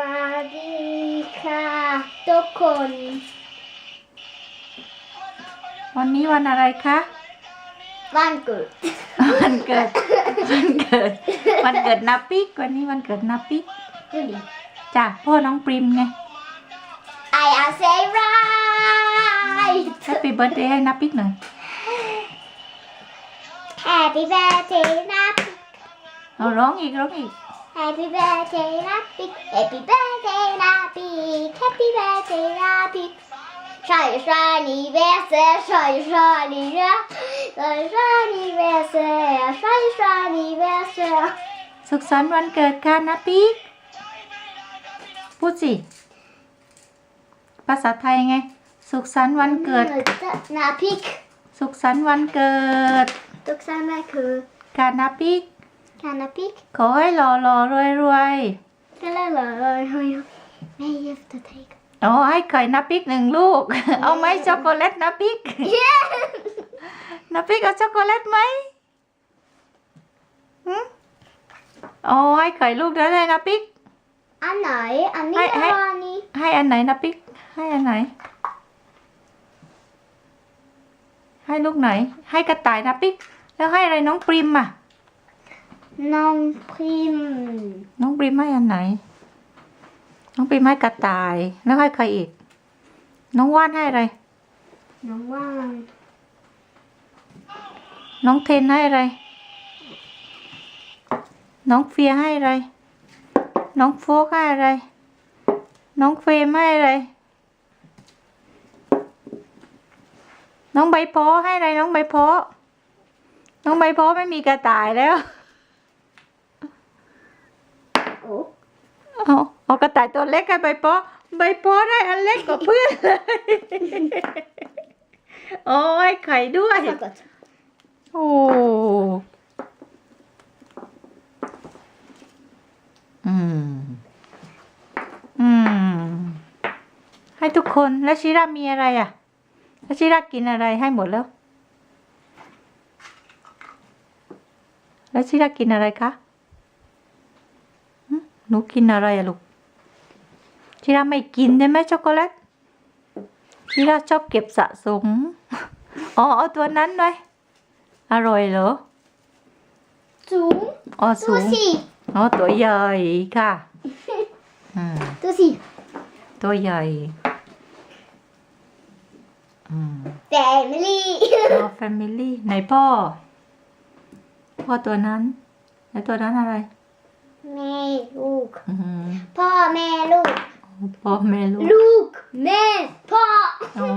สวัสดีค่ะ ทุกคน วันนี้วันอะไรคะ วันเกิด วันเกิด วันเกิด วันเกิดนาปิก วันนี้วันเกิดนาปิกดูดิจ้ะพ่อน้องปริมไง I am say right Happy birthday ให้นาปิกหน่อย Happy birthday นะเอาร้องอีกร้องอีก Happy birthday นะ Big Happy birthday นะ Big Happy birthday นะ Big 生日说你别死，生日说你别，生日说你别死，生日说你别死。 สุขสันต์วันเกิดค่ะนาปิก พูดสิ ภาษาไทยไง สุขสันต์วันเกิด นะพิก สุขสันต์วันเกิด ทุกสันนั่นคือ ค่ะนาปิก การนะพิก ขอให้หล่อหล่อรวยรวยก็เลยเลยเฮ้ยแม่ยิบจะเทคๆอ๋อให้ไข่นาปิกหนึ่งลูก เอาไหมช็อกโกแลตนาปิกนาปิกเอาช็อกโกแลตไหมหึอ๋อให้ไข่ลูกเดียวเลยนาปิกอันไหนอันนี้ให้ให้อันนี้ให้อันไหนนาปิก ให้อันไหน ให้ลูกไหน ให้กระต่ายนาปิก แล้วให้อะไรน้องปริมอะ น้องพิมน้องปริมให้อันไหน น้องปริมให้กระต่าย แล้วให้ใครอีก น้องว่านให้อะไร น้องว่างน้องเทนให้อะไร น้องเฟียให้อะไร น้องโฟกให้อะไร น้องเฟรมให้อะไร น้องใบโพอให้อะไรน้องใบโพอน้องใบโพอไม่มีกระต่ายแล้ว โอ้เอาเอากระต่ายตัวเล็กให้ใบโพอใบโพอได้อันเล็กกว่าเพื่อนเลยโอ้ยไข่ด้วยปรากฏโอ้อืม อืม ให้ทุกคนแล้วชิรามีอะไรอะ แล้วชิรากินอะไรให้หมดแล้ว แล้วชิรากินอะไรคะ หึหนูกินอะไรอะลูกชิราไม่กินได้ไหมช็อกโกแลตชิราชอบเก็บสะสมอ๋อเอาตัวนั้นเลยอร่อยเหรอสูงอ๋อดูสูงสิอ๋อตัวใหญ่ค่ะอืมดูสิตัวใหญ่อืมแต่ไม่รีอ๋อ family ไหนพ่อ พ่อตัวนั้นไหนตัวนั้นอะไร แม่ลูก อือหือพ่อแม่ลูก พ่อแม่ลูก ลูกแม่พ่อ อ๋อ